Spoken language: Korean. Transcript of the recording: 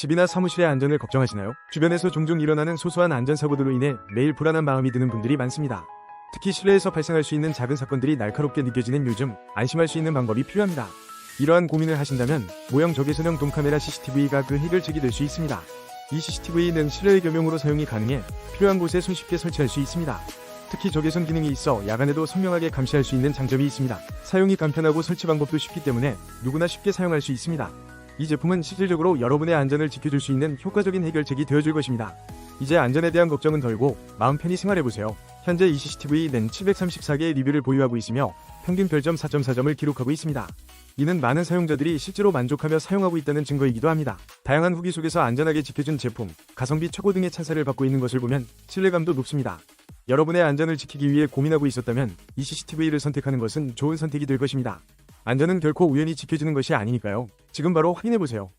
집이나 사무실의 안전을 걱정하시나요? 주변에서 종종 일어나는 소소한 안전사고들로 인해 매일 불안한 마음이 드는 분들이 많습니다. 특히 실내에서 발생할 수 있는 작은 사건들이 날카롭게 느껴지는 요즘 안심할 수 있는 방법이 필요합니다. 이러한 고민을 하신다면 모형 적외선형 돔카메라 CCTV가 그 해결책이 될 수 있습니다. 이 CCTV는 실외 겸용으로 사용이 가능해 필요한 곳에 손쉽게 설치할 수 있습니다. 특히 적외선 기능이 있어 야간에도 선명하게 감시할 수 있는 장점이 있습니다. 사용이 간편하고 설치 방법도 쉽기 때문에 누구나 쉽게 사용할 수 있습니다. 이 제품은 실질적으로 여러분의 안전을 지켜줄 수 있는 효과적인 해결책이 되어줄 것입니다. 이제 안전에 대한 걱정은 덜고 마음 편히 생활해보세요. 현재 이 CCTV는 734개의 리뷰를 보유하고 있으며 평균 별점 4.4점을 기록하고 있습니다. 이는 많은 사용자들이 실제로 만족하며 사용하고 있다는 증거이기도 합니다. 다양한 후기 속에서 안전하게 지켜준 제품, 가성비 최고 등의 찬사를 받고 있는 것을 보면 신뢰감도 높습니다. 여러분의 안전을 지키기 위해 고민하고 있었다면 이 CCTV를 선택하는 것은 좋은 선택이 될 것입니다. 안전은 결코 우연히 지켜지는 것이 아니니까요. 지금 바로 확인해보세요.